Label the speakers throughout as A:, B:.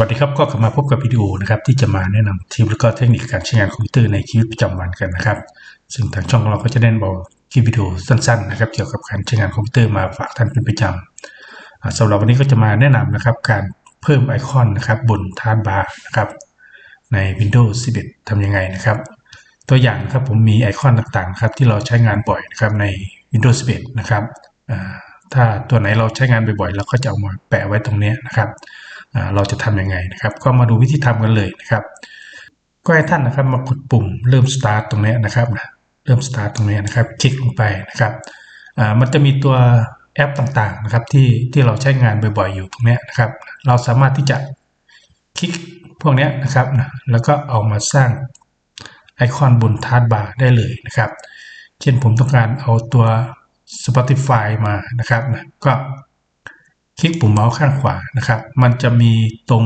A: วัสดีครับก็กลับมาพบกับวิดีโอนะครับที่จะมาแนะนำทีมและก็เทคนิคการใช้งานคอมพิวเตอร์ในชีวิตประจำวันกันนะครับ ซึ่งทางช่องเราก็จะเน้นบอกคลิปวิดีโอสั้นๆนะครับเกี่ยวกับการใช้งานคอมพิวเตอร์มาฝากท่านเป็นประจำอ่าสำหรับวันนี้ก็จะมาแนะนำนะครับการเพิ่มไอคอนนะครับบนทาร์บาร์นะครับใน Windows 11 ทำยังไงนะครับ ตัวอย่างนะครับผมมีไอคอนต่างๆนะครับที่เราใช้งานบ่อยนะครับใน Windows 11 นะครับถ้าตัวไหนเราใช้งานบ่อยๆเราก็จะเอามาแปะไว้ตรงนี้นะครับ เราจะทำยังไงนะครับ ก็มาดูวิธีทำกันเลยนะครับ ก็ให้ท่านนะครับมากดปุ่มเริ่ม start ตรงนี้นะครับเริ่ม start ตรงนี้นะครับ คลิกลงไปนะครับมันจะมีตัวแอปต่างๆนะครับที่ที่เราใช้งานบ่อยๆอยู่ตรงนี้นะครับ เราสามารถที่จะคลิกพวกนี้นะครับแล้วก็เอามาสร้างไอคอนบนทาร์ดบาร์ได้เลยนะครับ เช่นผมต้องการเอาตัว Spotify มานะครับก็ คลิกปุ่มเมาส์ข้างขวานะครับ มันจะมีตรง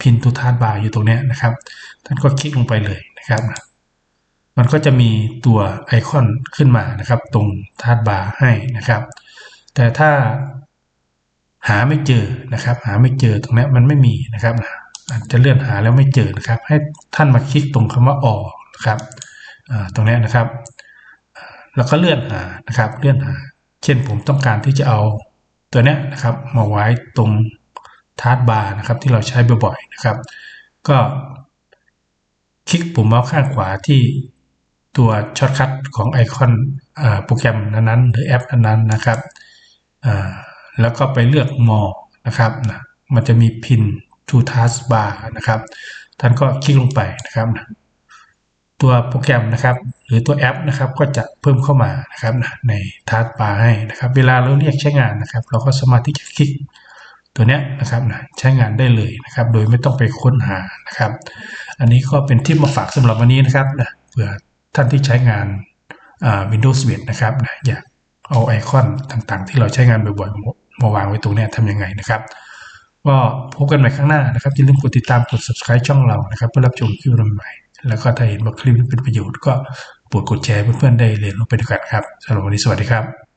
A: พินทูทาร์บาร์อยู่ตรงนี้นะครับ ท่านก็คลิกลงไปเลยนะครับ มันก็จะมีตัวไอคอนขึ้นมานะครับ ตรงทาร์บาร์ให้นะครับ แต่ถ้าหาไม่เจอนะครับ หาไม่เจอตรงนี้มันไม่มีนะครับอาจจะเลื่อนหาแล้วไม่เจอนะครับ ให้ท่านมาคลิกตรงคำว่าออกนะครับตรงนี้นะครับ แล้วก็เลื่อนหานะครับ เลื่อนหา เช่นผมต้องการที่จะเอา ตัวเนี้ยนะครับมาไว้ตรงทาร์ดบาร์นะครับที่เราใช้บ่อยๆนะครับ ก็คลิกปุ่มเมาส์ข้างขวาที่ตัวช็อตคัทของไอคอนอโปรแกรมนั้นๆหรือแอปนั้นๆนะครับแล้วก็ไปเลือก more นะครับนะมันจะมีพิน to task bar นะครับ ท่านก็คลิกลงไปนะครับนะ ตัวโปรแกรมนะครับ หรือตัวแอปนะครับก็จะเพิ่มเข้ามานะครับนะใน task bar ให้นะครับ เวลาเราเรียกใช้งานนะครับ เราก็สามารถที่จะคลิกตัวเนี้ยนะครับนะใช้งานได้เลยนะครับ โดยไม่ต้องไปค้นหานะครับ อันนี้ก็เป็นทิปมาฝากสำหรับวันนี้นะครับนะเผื่อท่านที่ใช้งานอ่า Windows 11นะครับนะอยากเอาไอคอนต่างๆ ที่เราใช้งานบ่อยๆมาวางไว้ตรงเนี้ยทำยังไงนะครับก็พบกันใหม่ข้างหน้านะครับอย่าลืมกดติดตามกด subscribe ช่องเรานะครับ เพื่อรับชมคลิปใหม่ แล้วก็ถ้าเห็นว่าคลิปนี้เป็นประโยชน์ก็โปรดกดแชร์เพื่อนๆได้เรียนรู้ไปด้วยกันครับสำหรับวันนี้สวัสดีครับ